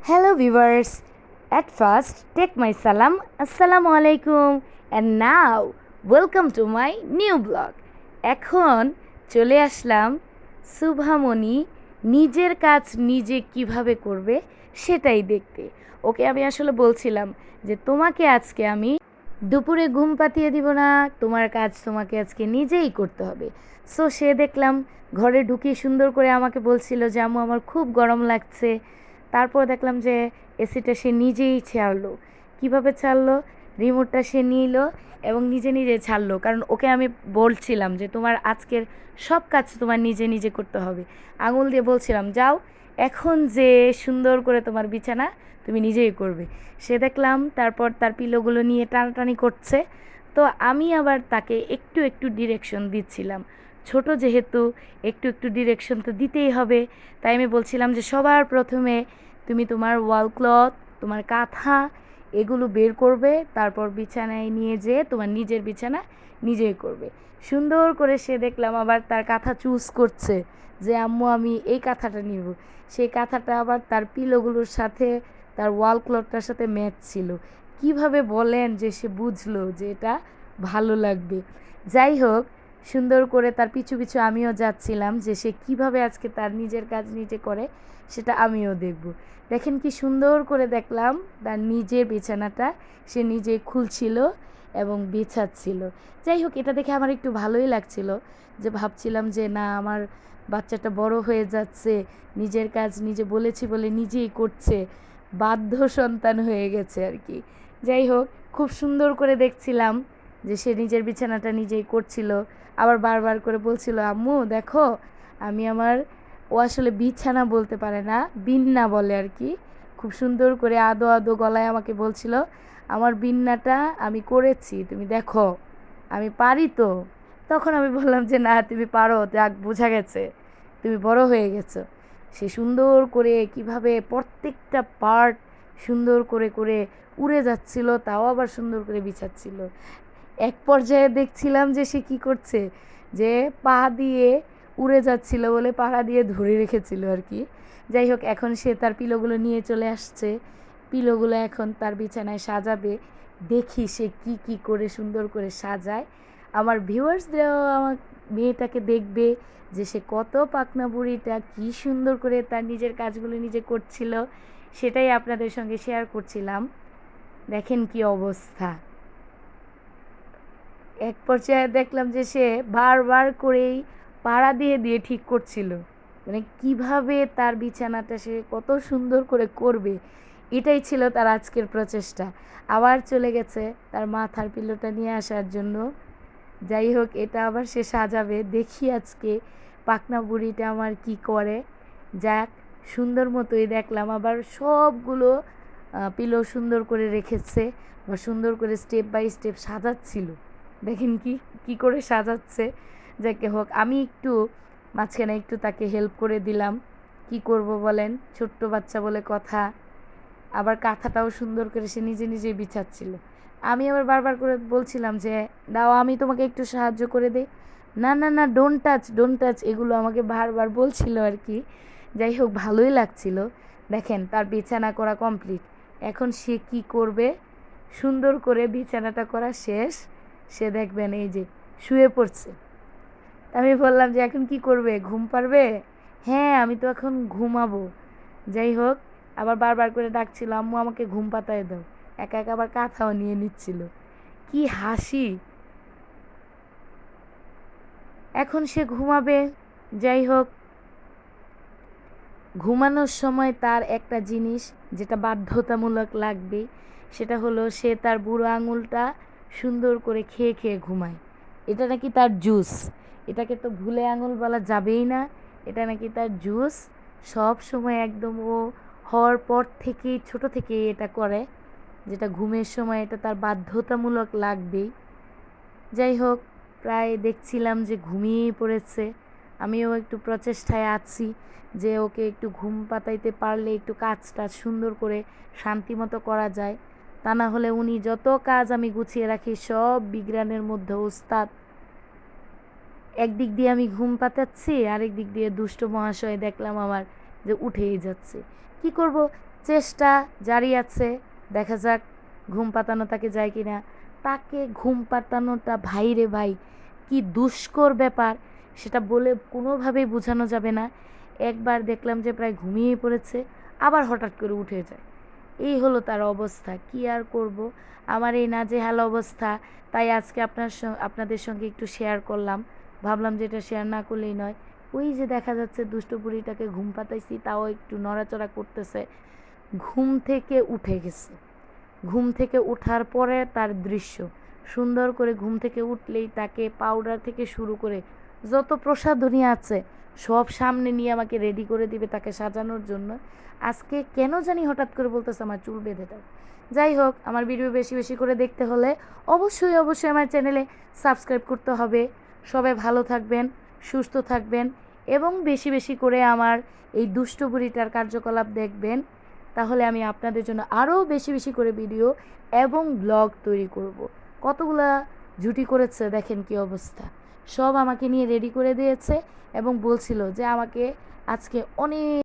Hello viewers. At first, take my salam. Assalamu alaikum. And now, welcome to my new blog. এখন চলে আসলাম শুভামণি নিজের কাজ নিজে কীভাবে করবে সেটাই দেখতে ওকে আমি আসলে বলছিলাম যে তোমাকে আজকে আমি দুপুরে ঘুম পাতিয়ে দিব না তোমার কাজ তোমাকে আজকে নিজেই করতে হবে সো সে দেখলাম ঘরে ঢুকিয়ে সুন্দর করে আমাকে বলছিল যে আম্মু আমার খুব গরম লাগছে তারপর দেখলাম যে এসিটা সে নিজেই ছাড়লো। কীভাবে ছাড়লো? রিমোটটা সে নিল এবং নিজে নিজে ছাড়লো। কারণ ওকে আমি বলছিলাম যে, তোমার আজকের সব কাজ তোমার নিজে নিজে করতে হবে। আঙুল দিয়ে বলছিলাম, যাও, এখন যে সুন্দর করে তোমার বিছানা তুমি নিজেই করবে। সে দেখলাম, তারপর তার পিলোগুলো নিয়ে টানাটানি করছে। তো আমি আবার তাকে একটু একটু ডিরেকশন দিচ্ছিলাম। ছোট যেহেতু, একটু একটু ডিরেকশন তো দিতেই হবে। তাই আমি বলছিলাম যে, সবার প্রথমে তুমি তোমার ওয়াল ক্লথ তোমার কাঁথা এগুলো বের করবে, তারপর বিছানায় নিয়ে যেয়ে তোমার নিজের বিছানা নিজেই করবে। সুন্দর করে সে দেখলাম আবার তার কাঁথা চুজ করছে যে, আম্মু, আমি এই কাঁথাটা নিব। সেই কাঁথাটা আবার তার পিলোগুলোর সাথে, তার ওয়াল ক্লথটার সাথে ম্যাচ ছিল। কীভাবে বলেন যে সে বুঝলো যে এটা ভালো লাগবে। যাই হোক সুন্দর করে তার পিছু পিছু আমিও যাচ্ছিলাম যে সে কীভাবে আজকে তার নিজের কাজ নিজে করে সেটা আমিও দেখব। দেখেন কি সুন্দর করে দেখলাম তার নিজের বিছানাটা সে নিজে খুলছিল এবং বিছাচ্ছিল। যাই হোক, এটা দেখে আমার একটু ভালোই লাগছিল যে ভাবছিলাম যে না, আমার বাচ্চাটা বড় হয়ে যাচ্ছে, নিজের কাজ নিজে বলেছি বলে নিজেই করছে, বাধ্য সন্তান হয়ে গেছে আর কি। যাই হোক, খুব সুন্দর করে দেখছিলাম যে সে নিজের বিছানাটা নিজেই করছিল আবার বারবার করে বলছিল, আম্মু, দেখো, আমি আমার ও আসলে বিছানা বলতে পারে না, বিন্না বলে আর কি। খুব সুন্দর করে আদো আদো গলায় আমাকে বলছিল, আমার বিন্নাটা আমি করেছি, তুমি দেখো, আমি পারি তো? তখন আমি বললাম যে, না, তুমি পারো, যাক, বোঝা গেছে, তুমি বড় হয়ে গেছো। সে সুন্দর করে কীভাবে প্রত্যেকটা পার্ট সুন্দর করে করে উড়ে যাচ্ছিল, তাও আবার সুন্দর করে বিছাচ্ছিল। এক পর্যায়ে দেখছিলাম যে সে কি করছে, যে পা দিয়ে উড়ে যাচ্ছিল বলে পাড়া দিয়ে ধরে রেখেছিল আর কি। যাই হোক, এখন সে তার পিলোগুলো নিয়ে চলে আসছে। পিলোগুলো এখন তার বিছানায় সাজাবে। দেখি সে কি কি করে সুন্দর করে সাজায়। আমার ভিউয়ার্সরাও আমার মেয়েটাকে দেখবে যে সে কত পাকনা বুড়িটা, কি সুন্দর করে তার নিজের কাজগুলো নিজে করছিল। সেটাই আপনাদের সঙ্গে শেয়ার করছিলাম। দেখেন কি অবস্থা। এক পর্যায়ে দেখলাম যে সে বারবার করেই পাড়া দিয়ে দিয়ে ঠিক করছিল। মানে কীভাবে তার বিছানাটা সে কত সুন্দর করে করবে, এটাই ছিল তার আজকের প্রচেষ্টা। আবার চলে গেছে তার মাথার পিলোটা নিয়ে আসার জন্য। যাই হোক, এটা আবার সে সাজাবে। দেখি আজকে পাকনা বুড়িটা আমার কি করে। যাক, সুন্দর মতোই দেখলাম। আবার সবগুলো পিলো সুন্দর করে রেখেছে বা সুন্দর করে স্টেপ বাই স্টেপ সাজাচ্ছিল। দেখেন কি কি করে সাজাচ্ছে। যাকে হোক, আমি একটু মাঝখানে একটু তাকে হেল্প করে দিলাম। কি করব বলেন? ছোট্ট বাচ্চা বলে কথা। আবার কাঁথাটাও সুন্দর করে সে নিজে নিজেই বিছাচ্ছিল। আমি আবার বারবার করে বলছিলাম যে, দাও, আমি তোমাকে একটু সাহায্য করে দিই। না না না ডোন্ট টাচ ডোন্ট টাচ এগুলো আমাকে বারবার বলছিল আর কি। যাই হোক, ভালোই লাগছিল। দেখেন, তার বিছানা করা কমপ্লিট এখন সে কি করবে? সুন্দর করে বিছানাটা করা শেষ। সে দেখবেন এই যে শুয়ে পড়ছে। আমি বললাম যে, এখন কি করবে? ঘুম পারবে? হ্যাঁ আমি তো এখন ঘুমাবো। যাই হোক। আবার বারবার করে ডাকছিল, আম্মু, আমাকে ঘুম পাতায় দাও। একা একা আবার কাঁথাও নিয়ে নিচ্ছিল। কি হাসি! এখন সে ঘুমাবে। যাই হোক। ঘুমানোর সময় তার একটা জিনিস যেটা বাধ্যতামূলক লাগবে, সেটা হলো সে তার বুড়ো আঙুলটা সুন্দর করে খেয়ে খেয়ে ঘুমায়। এটা নাকি তার জুস। এটাকে তো ভুলে আঙুল বলা যাবেই না। এটা নাকি তার জুস। সব সময় একদম ও হওয়ার পর থেকেই, ছোট থেকেই এটা করে। যেটা ঘুমের সময় এটা তার বাধ্যতামূলক লাগবেই। যাই হোক, প্রায় দেখছিলাম যে ঘুমিয়েই পড়েছে। আমিও একটু প্রচেষ্টায় আছি যে ওকে একটু ঘুম পাতাইতে পারলে একটু কাজটা সুন্দর করে শান্তিমতো করা যায়। তা না হলে উনি যত কাজ আমি গুছিয়ে রাখি সব বিজ্ঞানের মধ্যে ওস্তাদ। একদিক দিয়ে আমি ঘুম পাতাচ্ছি আরেক দিক দিয়ে দুষ্ট মহাশয় দেখলাম আমার যে উঠেই যাচ্ছে। কি করব? চেষ্টা জারি আছে, দেখা যাক ঘুম পাতানো তাকে যায় কিনা। তাকে ঘুম পাতানোটা ভাই রে ভাই, কি দুষ্কর ব্যাপার, সেটা বলে কোনোভাবেই বোঝানো যাবে না। একবার দেখলাম যে প্রায় ঘুমিয়ে পড়েছে, আবার হঠাৎ করে উঠে যায়। এই হলো তার অবস্থা, কি আর করব? আমার এই নাজেহাল অবস্থা, তাই আজকে আপনার আপনাদের সঙ্গে একটু শেয়ার করলাম। ভাবলাম যে এটা শেয়ার না করলেই নয়। ওই যে দেখা যাচ্ছে দুষ্ট বুড়িটাকে ঘুম পাতাইছি, তাও একটু নড়াচড়া করতেছে। ঘুম থেকে উঠে গেছে। ঘুম থেকে ওঠার পরে তার দৃশ্য। সুন্দর করে ঘুম থেকে উঠলেই তাকে পাউডার থেকে শুরু করে যত প্রসাধনী আছে, সব সামনে নিয়ে আমাকে রেডি করে দিবে তাকে সাজানোর জন্য। আজকে কেন জানি হঠাৎ করে বলতেছে, আমার চুল বেঁধে দাও। যাই হোক, আমার ভিডিও বেশি বেশি করে দেখতে হলে অবশ্যই অবশ্যই আমার চ্যানেলে সাবস্ক্রাইব করতে হবে। সবাই ভালো থাকবেন, সুস্থ থাকবেন এবং বেশি বেশি করে আমার এই দুষ্ট বুড়িটার কার্যকলাপ দেখবেন। তাহলে আমি আপনাদের জন্য আরও বেশি বেশি করে ভিডিও এবং ব্লগ তৈরি করব। কতগুলা জুটি করেছে, দেখেন কি অবস্থা। সব আমাকে নিয়ে রেডি করে দিয়েছে এবং বলছিল যে আমাকে আজকে অনেক